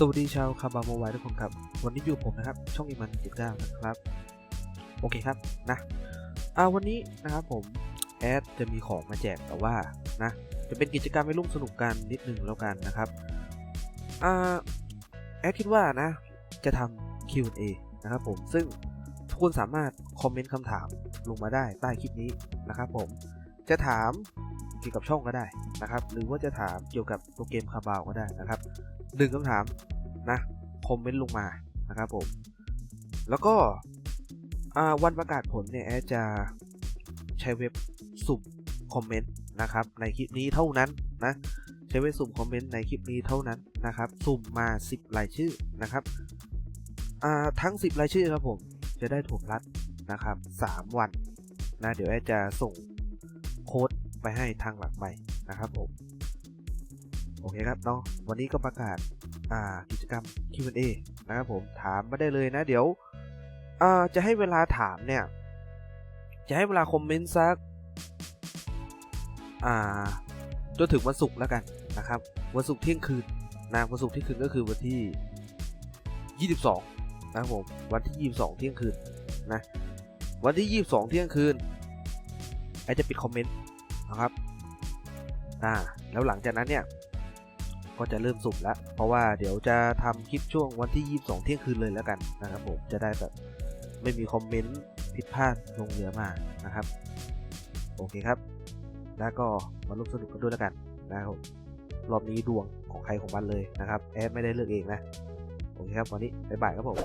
สวัสดีชาวคาบาโมไวทุกคนครับ วันนี้อยู่ผมนะครับ ช่องอีมันจิตเก้านะครับ โอเคครับนะอ่าวันนี้นะครับผมแอดจะมีของมาแจกแต่ว่านะจะเป็นกิจกรรมให้ร่วมสนุกกันนิดนึงแล้วกันนะครับอ่าแอดคิดว่านะจะทำ Q&A นะครับผมซึ่งทุกคนสามารถคอมเมนต์คำถามลงมาได้ใต้คลิปนี้นะครับผมจะถาม เกี่ยวกับช่องก็ได้นะครับ หรือว่าจะถามเกี่ยวกับตัวเกมคาบาวก็ได้นะครับหนึ่งคำถามนะคอมเมนต์ลงมานะครับผมแล้วก็วันประกาศผลเนี่ยแอดจะใช้เว็บสุ่มคอมเมนต์นะครับในคลิปนี้เท่านั้นนะใช้เว็บสุ่มคอมเมนต์ในคลิปนี้เท่านั้นนะครับสุ่มมา 10รายชื่อนะครับทั้ง 10รายชื่อครับผมจะได้ถูกรัดนะครับ 3 วันนะเดี๋ยวแอดจะส่งโค้ด ไปให้ทางหลักใหม่นะครับผมโอเคครับเนาะวันนี้ก็ประกาศอ่ากิจกรรม Q&A นะครับผมถามมาได้เลยนะเดี๋ยวอ่าจะให้เวลาถามเนี่ย จะให้เวลาคอมเมนต์สักอ่าจนถึงวันศุกร์แล้วกันนะครับวันศุกร์เที่ยงคืนนะวันศุกร์เที่ยงคืนก็คือวันที่ 22 นะครับผมวันที่ 22 เที่ยงคืนนะวันที่ 22 เที่ยงคืนไอจะปิดคอมเมนต์ นะครับอ่าแล้วหลังจากนั้นเนี่ยก็จะเริ่มสุ่มแล้ว เพราะว่าเดี๋ยวจะทำคลิปช่วงวันที่ 22 เที่ยงคืนเลยแล้วกันนะครับผมจะได้แบบไม่มีคอมเมนต์ผิดพลาดลงเหลือมานะครับ โอเคครับ แล้วก็มาร่วมสนุกกันด้วยแล้วกันนะครับรอบนี้ดวงของใครของมันเลยนะครับ แอดไม่ได้เลือกเองนะ โอเคครับ วันนี้บ๊ายบายครับผม